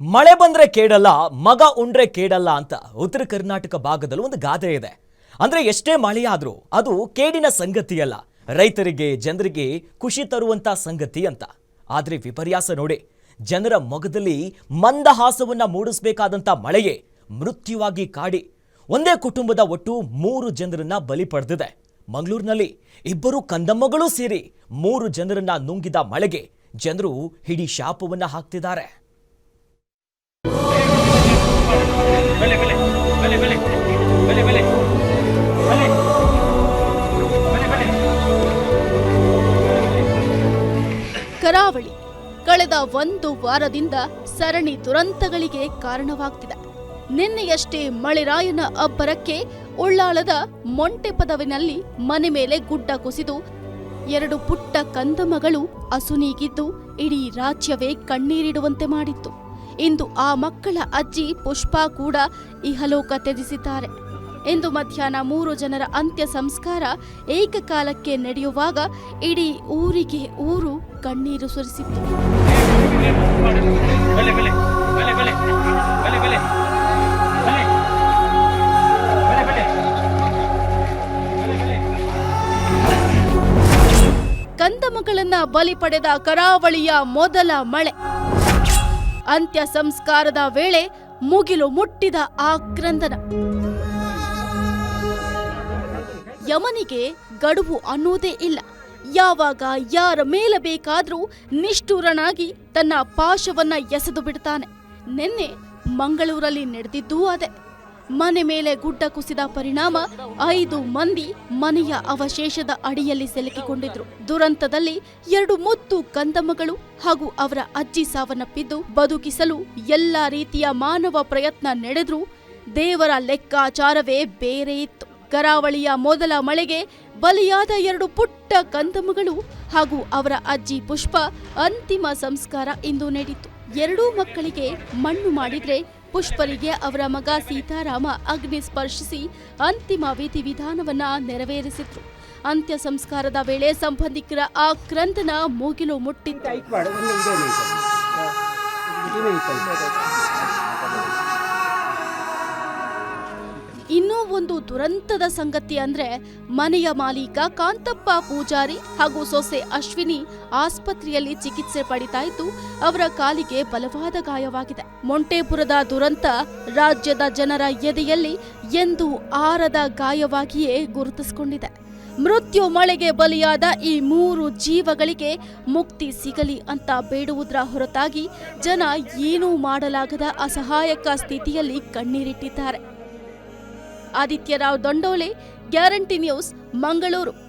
ಮಳೆ ಬಂದ್ರೆ ಕೇಡಲ್ಲ, ಮಗ ಉಂಡ್ರೆ ಕೇಡಲ್ಲ ಅಂತ ಉತ್ತರ ಕರ್ನಾಟಕ ಭಾಗದಲ್ಲೂ ಒಂದು ಗಾದೆ ಇದೆ. ಅಂದ್ರೆ ಎಷ್ಟೇ ಮಳೆಯಾದರೂ ಅದು ಕೇಡಿನ ಸಂಗತಿಯಲ್ಲ. ರೈತರಿಗೆ, ಜನರಿಗೆ ಖುಷಿ ತರುವಂಥ ಸಂಗತಿ ಅಂತ. ಆದ್ರೆ ವಿಪರ್ಯಾಸ ನೋಡಿ, ಜನರ ಮೊಗದಲ್ಲಿ ಮಂದಹಾಸವನ್ನ ಮೂಡಿಸಬೇಕಾದಂಥ ಮಳೆಯೇ ಮೃತ್ಯುವಾಗಿ ಕಾಡಿ. ಒಂದೇ ಕುಟುಂಬದ ಒಟ್ಟು ಮೂರು ಜನರನ್ನ ಬಲಿ ಪಡೆದಿದೆ. ಮಂಗಳೂರಿನಲ್ಲಿ ಇಬ್ಬರು ಕಂದಮ್ಮಗಳೂ ಸೇರಿ ಮೂರು ಜನರನ್ನ ನುಂಗಿದ ಮಳೆಗೆ ಜನರು ಹಿಡಿ ಶಾಪವನ್ನು ಹಾಕ್ತಿದ್ದಾರೆ. ಕರಾವಳಿ ಕಳೆದ ಒಂದು ವಾರದಿಂದ ಸರಣಿ ದುರಂತಗಳಿಗೆ ಕಾರಣವಾಗ್ತಿದೆ. ನಿನ್ನೆಯಷ್ಟೇ ಮಳೆರಾಯನ ಅಬ್ಬರಕ್ಕೆ ಉಳ್ಳಾಳದ ಮೊಂಟೆ ಪದವಿನಲ್ಲಿ ಮನೆ ಮೇಲೆ ಗುಡ್ಡ ಕುಸಿದು ಎರಡು ಪುಟ್ಟ ಕಂದಮಗಳು ಅಸುನೀಗಿದ್ದು ಇಡೀ ರಾಜ್ಯವೇ ಕಣ್ಣೀರಿಡುವಂತೆ ಮಾಡಿತ್ತು. ಇಂದು ಆ ಮಕ್ಕಳ ಅಜ್ಜಿ ಪುಷ್ಪಾ ಕೂಡ ಇಹಲೋಕ ತ್ಯಜಿಸಿದ್ದಾರೆ. ಇಂದು ಮಧ್ಯಾಹ್ನ ಮೂರು ಜನರ ಅಂತ್ಯ ಸಂಸ್ಕಾರ ಏಕಕಾಲಕ್ಕೆ ನಡೆಯುವಾಗ ಇಡೀ ಊರಿಗೆ ಊರು ಕಣ್ಣೀರು ಸುರಿಸಿತ್ತು. ಕಂದಮಗಳನ್ನ ಬಲಿ ಪಡೆದ ಕರಾವಳಿಯ ಮೊದಲ ಮಳೆ. ಅಂತ್ಯ ಸಂಸ್ಕಾರದ ವೇಳೆ ಮುಗಿಲು ಮುಟ್ಟಿದ ಆ ಕ್ರಂದನ. ಯಮನಿಗೆ ಗಡುವು ಅನ್ನೋದೇ ಇಲ್ಲ. ಯಾವಾಗ ಯಾರ ಮೇಲೆ ಬೇಕಾದರೂ ನಿಷ್ಠುರನಾಗಿ ತನ್ನ ಪಾಶವನ್ನ ಎಸೆದು ಬಿಡ್ತಾನೆ. ನಿನ್ನೆ ಮಂಗಳೂರಲ್ಲಿ ನಡೆದಿದ್ದೂ ಅದೇ. ಮನೆ ಮೇಲೆ ಗುಡ್ಡ ಕುಸಿದ ಪರಿಣಾಮ ಐದು ಮಂದಿ ಮನೆಯ ಅವಶೇಷದ ಅಡಿಯಲ್ಲಿ ಸಿಲುಕಿಕೊಂಡಿದ್ರು. ದುರಂತದಲ್ಲಿ ಎರಡು ಮುತ್ತು ಕಂದಮ್ಮಗಳು ಹಾಗೂ ಅವರ ಅಜ್ಜಿ ಸಾವನ್ನಪ್ಪಿದ್ದು, ಬದುಕಿಸಲು ಎಲ್ಲ ರೀತಿಯ ಮಾನವ ಪ್ರಯತ್ನ ನಡೆದ್ರೂ ದೇವರ ಲೆಕ್ಕಾಚಾರವೇ ಬೇರೆ ಇತ್ತು. ಕರಾವಳಿಯ ಮೊದಲ ಮಳೆಗೆ ಬಲಿಯಾದ ಎರಡು ಪುಟ್ಟ ಕಂದಮ್ಮಗಳು ಹಾಗೂ ಅವರ ಅಜ್ಜಿ ಪುಷ್ಪ ಅಂತಿಮ ಸಂಸ್ಕಾರ ಇಂದು ನಡೆಯಿತು ಎರಡೂ ಮಕ್ಕಳಿಗೆ ಮಣ್ಣು ಮಾಡಿದ್ರೆ ಪುಷ್ಪರಿಗೆ ಅವರ ಮಗ ಸೀತಾರಾಮ ಅಗ್ನಿ ಸ್ಪರ್ಶಿಸಿ ಅಂತಿಮ ವಿಧಿವಿಧಾನವನ್ನ ನೆರವೇರಿಸಿದ್ರು. ಅಂತ್ಯ ಸಂಸ್ಕಾರದ ವೇಳೆ ಸಂಬಂಧಿಕರ ಆ ಕ್ರಂದನ ಮುಗಿಲು ಮುಟ್ಟಿತ್ತು. ಇನ್ನೂ ಒಂದು ದುರಂತದ ಸಂಗತಿ ಅಂದ್ರೆ ಮನೆಯ ಮಾಲೀಕ ಕಾಂತಪ್ಪ ಪೂಜಾರಿ ಹಾಗೂ ಸೊಸೆ ಅಶ್ವಿನಿ ಆಸ್ಪತ್ರೆಯಲ್ಲಿ ಚಿಕಿತ್ಸೆ ಪಡಿತಾ ಇದ್ದು, ಅವರ ಕಾಲಿಗೆ ಬಲವಾದ ಗಾಯವಾಗಿದೆ. ಮೊಂಟೇಪುರದ ದುರಂತ ರಾಜ್ಯದ ಜನರ ಎದೆಯಲ್ಲಿ ಎಂದು ಆರದ ಗಾಯವಾಗಿಯೇ ಗುರುತಿಸಿಕೊಂಡಿದೆ. ಮೃತ್ಯು ಮಳೆಗೆ ಬಲಿಯಾದ ಈ ಮೂರು ಜೀವಗಳಿಗೆ ಮುಕ್ತಿ ಸಿಗಲಿ ಅಂತ ಬೇಡುವುದರ ಹೊರತಾಗಿ ಜನ ಏನೂ ಮಾಡಲಾಗದ ಅಸಹಾಯಕ ಸ್ಥಿತಿಯಲ್ಲಿ ಕಣ್ಣೀರಿಟ್ಟಿದ್ದಾರೆ. Adityarao Dondole guarantee news Mangaluru.